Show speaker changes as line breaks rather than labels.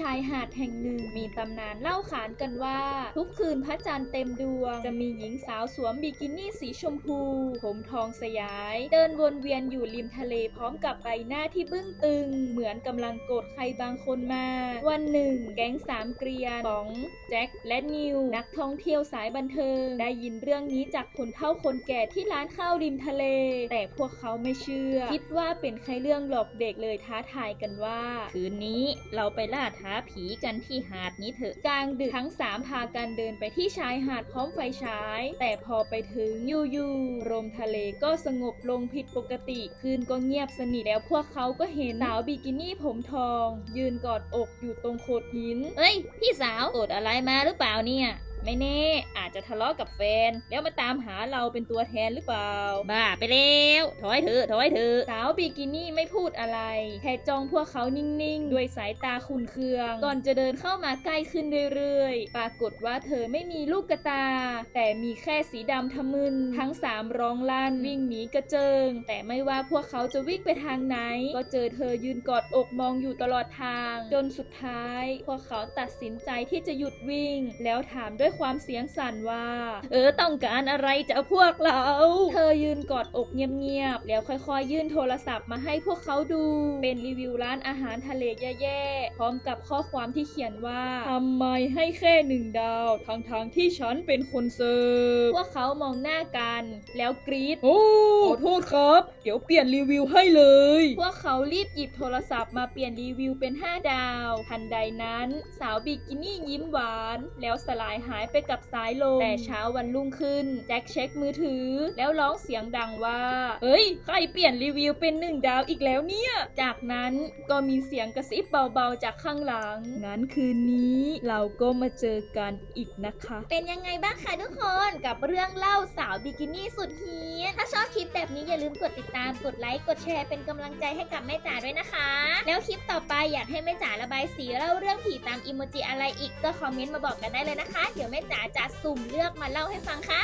ชายหาดแห่งหนึ่ง มีตำนานเล่าขานกันว่า ทุกคืนพระจันทร์เต็มดวง จะมีหญิงสาวสวมบิกินี่สีชมพู ผมทองสยาย เดินวนเวียนอยู่ริมทะเลพร้อมกับใบหน้าที่บึ้งตึง เหมือนกำลังโกรธใครบางคนมา วันหนึ่ง แก๊งสามเกรียนป๋องแจ็คและนิว นักท่องเที่ยวสายบันเทิง ได้ยินเรื่องนี้จากคนเฒ่าคนแก่ที่ร้านข้าวริมทะเล แต่พวกเขาไม่เชื่อ คิดว่าเป็นแค่เรื่องหลอกเด็กเลยท้าทายกันว่า คืนนี้เราไปล่าท้าผีกันที่หาดนี้เถอะ กลางดึกทั้งสามพากันเดินไปที่ชายหาดพร้อมไฟฉาย แต่พอไปถึงอยู่ๆลมทะเลก็สงบลงผิดปกติคืนก็เงียบสนิทแล้วพวกเขาก็เห็นสาวบิกินี่ผมทอง ยืนกอดอกอยู่ตรงโขดหิน เอ้ย พี่สาวโอดอะไรมาหรือเปล่าเนี่ย ไม่แน่อา จจะทะเลาะกับแฟน แล้วมาตามหาเราเป็นตัวแทนหรือเปล่า บ้าไปแล้วถอยเถอะถอยเถอะสาวบิกินี่ไม่พูดอะไรแค่จ้องพวกเขานิ่งๆ ด้วยสายตาขุนเคือง ก่อนจะเดินเข้ามาใกล้ขึ้นเรื่อยๆ ปรากฏว่าเธอไม่มีลูกกระตา แต่มีแค่สีดำทะมึน ทั้งสามร้องลั่นวิ่งหนีกระเจิง แต่ไม่ว่าพวกเขาจะวิ่งไปทางไหน ก็เจอเธอยืนกอดอกมองอยู่ตลอดทาง จนสุดท้าย พวกเขาตัดสินใจที่จะหยุดวิ่ง แล้วถามด้วยความเสียงสั่นว่า เออต้องการอะไรจากพวกเรา เธอยืนกอดอกเงียบๆ แล้วค่อยๆ ยื่นโทรศัพท์มาให้พวกเขาดู เป็นรีวิวร้านอาหารทะเลแย่ๆ พร้อมกับข้อความที่เขียนว่าทำไมให้แค่หนึ่งดาวทั้งๆที่ฉันเป็นคนเสิร์ฟพวกเขามองหน้ากันแล้วกรีด
โอ้ขอโทษครับ เดี๋ยวเปลี่ยนรีวิวให้เลย
พวกเขารีบหยิบโทรศัพท์มาเปลี่ยนรีวิวเป็น 5 ดาว ทันใดนั้น สาวบิกินี่ยิ้มหวาน แล้วสลายหายไปกับสายลมแต่เช้าวันรุ่งขึ้นแจ็คเช็คมือถือ แล้วร้องเสียงดังว่า เฮ้ย ใครเปลี่ยนรีวิวเป็นหนึ่งดาวอีกแล้วเนี่ย จากนั้นก็มีเสียงกระซิบเบาๆจากข้างหลัง งั้นคืนนี้เราก็มาเจอกันอีกนะคะ
เป็นยังไงบ้างคะทุกคนกับเรื่องเล่าสาวบิกินี่สุดเฮียถ้าชอบคลิปแบบนี้อย่าลืมกดติดตามกดไลค์กดแชร์เป็นกำลังใจให้กับแม่จ๋าด้วยนะคะ แล้วคลิปต่อไปอยากให้แม่จ๋าระบายสีเล่าเรื่องผีตามอิโมจิอะไรอีกก็คอมเมนต์มาบอกกันได้เลยนะคะ เดี๋ยวแม่จ๋าจะสุ่มเลือกมาเล่าให้ฟังค่ะ